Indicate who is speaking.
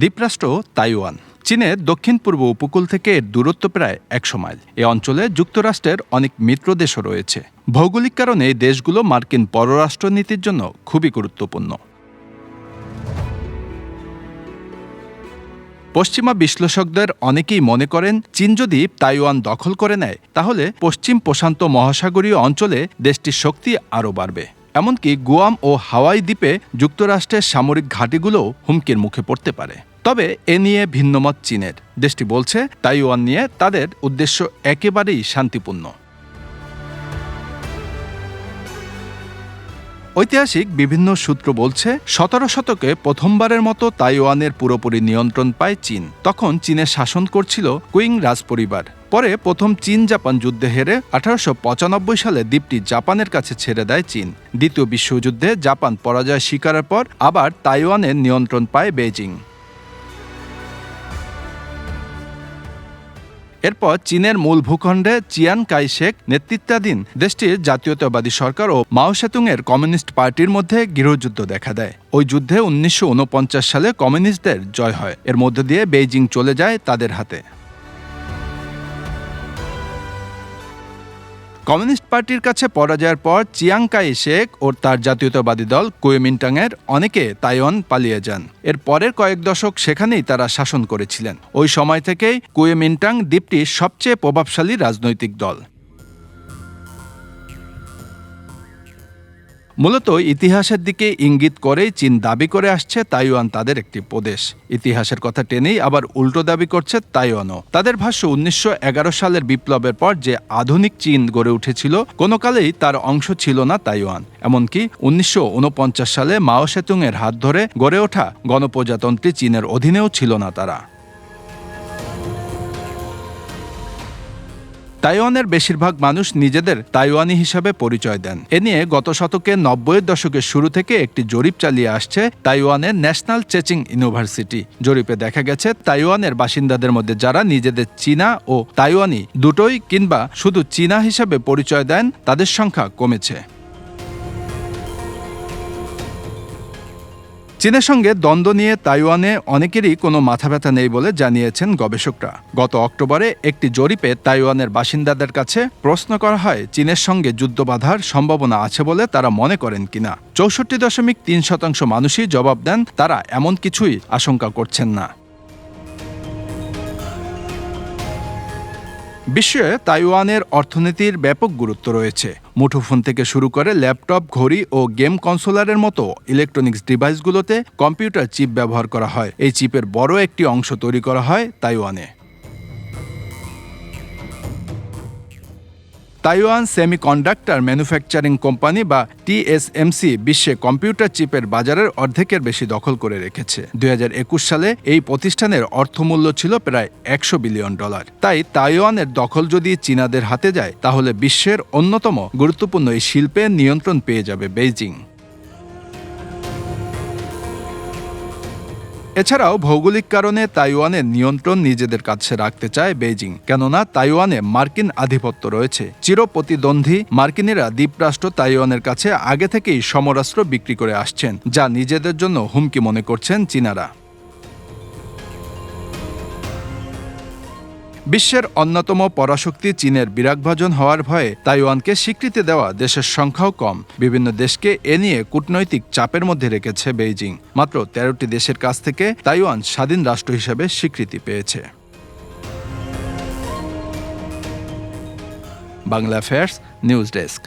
Speaker 1: দ্বীপরাষ্ট্র Taiwan, চীনের দক্ষিণ পূর্ব উপকূল থেকে এর দূরত্ব প্রায় একশো মাইল। এ অঞ্চলে যুক্তরাষ্ট্রের অনেক মিত্র দেশও রয়েছে। ভৌগোলিক কারণে এই দেশগুলো মার্কিন পররাষ্ট্রনীতির জন্য খুবই গুরুত্বপূর্ণ। পশ্চিমা বিশ্লেষকদের অনেকেই মনে করেন, চীন যদি তাইওয়ান দখল করে নেয়, তাহলে পশ্চিম প্রশান্ত মহাসাগরীয় অঞ্চলে দেশটির শক্তি আরও বাড়বে। এমনকি গুয়াম ও হাওয়াই দ্বীপে যুক্তরাষ্ট্রের সামরিক ঘাঁটিগুলোও হুমকির মুখে পড়তে পারে। তবে এ নিয়ে ভিন্নমত চীনের। দেশটি বলছে, তাইওয়ান নিয়ে তাদের উদ্দেশ্য একেবারেই শান্তিপূর্ণ। ঐতিহাসিক বিভিন্ন সূত্র বলছে, সতেরো শতকে প্রথমবারের মতো তাইওয়ানের পুরোপুরি নিয়ন্ত্রণ পায় চীন। তখন চীনের শাসন করছিল কুইং রাজপরিবার। পরে প্রথম চীন জাপান যুদ্ধে হেরে আঠারোশো পঁচানব্বই সালে দ্বীপটি জাপানের কাছে ছেড়ে দেয় চীন। দ্বিতীয় বিশ্বযুদ্ধে জাপান পরাজয় স্বীকারের পর আবার তাইওয়ানের নিয়ন্ত্রণ পায় বেইজিং। এরপর চীনের মূল ভূখণ্ডে চিয়ান কাইশেক নেতৃত্বাধীন দেশটির জাতীয়তাবাদী সরকার ও মাও সেতুংয়ের কমিউনিস্ট পার্টির মধ্যে গৃহযুদ্ধ দেখা দেয়। ওই যুদ্ধে উনিশশো ঊনপঞ্চাশ সালে কমিউনিস্টদের জয় হয়। এর মধ্য দিয়ে বেইজিং চলে যায় তাদের হাতে। কমিউনিস্ট পার্টির কাছে পরাজয়ের পর চিয়াং কাই শেখ ও তার জাতীয়তাবাদী দল কুয়েমিন্টাংয়ের অনেকে তাইওয়ান পালিয়ে যান। এর পরের কয়েক দশক সেখানেই তারা শাসন করেছিলেন। ওই সময় থেকেই কুয়েমিন্টাং দ্বীপটির সবচেয়ে প্রভাবশালী রাজনৈতিক দল। মূলত ইতিহাসের দিকে ইঙ্গিত করেই চীন দাবি করে আসছে তাইওয়ান তাদের একটি প্রদেশ। ইতিহাসের কথা টেনেই আবার উল্টো দাবি করছে তাইওয়ানও। তাদের ভাষ্য উনিশশো এগারো সালের বিপ্লবের পর যে আধুনিক চীন গড়ে উঠেছিল, কোনো কালেই তার অংশ ছিল না তাইওয়ান। এমনকি উনিশশো ঊনপঞ্চাশ সালে মাও সেতুং এর হাত ধরে গড়ে ওঠা গণপ্রজাতন্ত্রী চীনের অধীনেও ছিল না তারা। তাইওয়ানের বেশিরভাগ মানুষ নিজেদের তাইওয়ানি হিসাবে পরিচয় দেন। এ নিয়ে গত শতকে নব্বইয়ের দশকের শুরু থেকে একটি জরিপ চালিয়ে আসছে তাইওয়ানের ন্যাশনাল চেচিং ইউনিভার্সিটি। জরিপে দেখা গেছে, তাইওয়ানের বাসিন্দাদের মধ্যে যারা নিজেদের চীনা ও তাইওয়ানি দুটোই কিংবা শুধু চীনা হিসাবে পরিচয় দেন, তাদের সংখ্যা কমেছে। চীনের সঙ্গে দ্বন্দ্ব নিয়ে তাইওয়ানে অনেকেরই কোনো মাথা ব্যথা নেই বলে জানিয়েছেন গবেষকরা। গত অক্টোবরে একটি জরিপে তাইওয়ানের বাসিন্দাদের কাছে প্রশ্ন করা হয়, চীনের সঙ্গে যুদ্ধ বাঁধার সম্ভাবনা আছে বলে তারা মনে করেন কিনা। চৌষট্টি দশমিক তিন শতাংশ মানুষই জবাব দেন, তারা এমন কিছুই আশঙ্কা করছেন না। বিশ্বে তাইওয়ানের অর্থনীতির ব্যাপক গুরুত্ব রয়েছে। মুঠোফোন থেকে শুরু করে ল্যাপটপ, ঘড়ি ও গেম কনসোলারের মতো ইলেকট্রনিক্স ডিভাইসগুলোতে কম্পিউটার চিপ ব্যবহার করা হয়। এই চিপের বড় একটি অংশ তৈরি করা হয় তাইওয়ানে। তাইওয়ান সেমিকন্ডাক্টর ম্যানুফ্যাকচারিং কোম্পানি বা টিএসএমসি বিশ্বে কম্পিউটার চিপের বাজারের অর্ধেকের বেশি দখল করে রেখেছে। দু হাজার একুশ সালে এই প্রতিষ্ঠানের অর্থমূল্য ছিল প্রায় একশো বিলিয়ন ডলার। তাই তাইওয়ানের দখল যদি চীনাদের হাতে যায়, তাহলে বিশ্বের অন্যতম গুরুত্বপূর্ণ এই শিল্পে নিয়ন্ত্রণ পেয়ে যাবে বেইজিং। এছাড়াও ভৌগোলিক কারণে তাইওয়ানের নিয়ন্ত্রণ নিজেদের কাছে রাখতে চায় বেইজিং। কেননা, তাইওয়ানে মার্কিন আধিপত্য রয়েছে। চির প্রতিদ্বন্দ্বী মার্কিনেরা দ্বীপরাষ্ট্র তাইওয়ানের কাছে আগে থেকেই সমরাস্ত্র বিক্রি করে আসছেন, যা নিজেদের জন্য হুমকি মনে করছেন চীনারা। বিশ্বের অন্যতম পরাশক্তি চীনের বিরাগভাজন হওয়ার ভয়ে তাইওয়ানকে স্বীকৃতি দেওয়া দেশের সংখ্যাও কম। বিভিন্ন দেশকে এ নিয়ে কূটনৈতিক চাপের মধ্যে রেখেছে বেইজিং। মাত্র তেরোটি দেশের কাছ থেকে তাইওয়ান স্বাধীন রাষ্ট্র হিসেবে স্বীকৃতি পেয়েছে। Bangla affairs news desk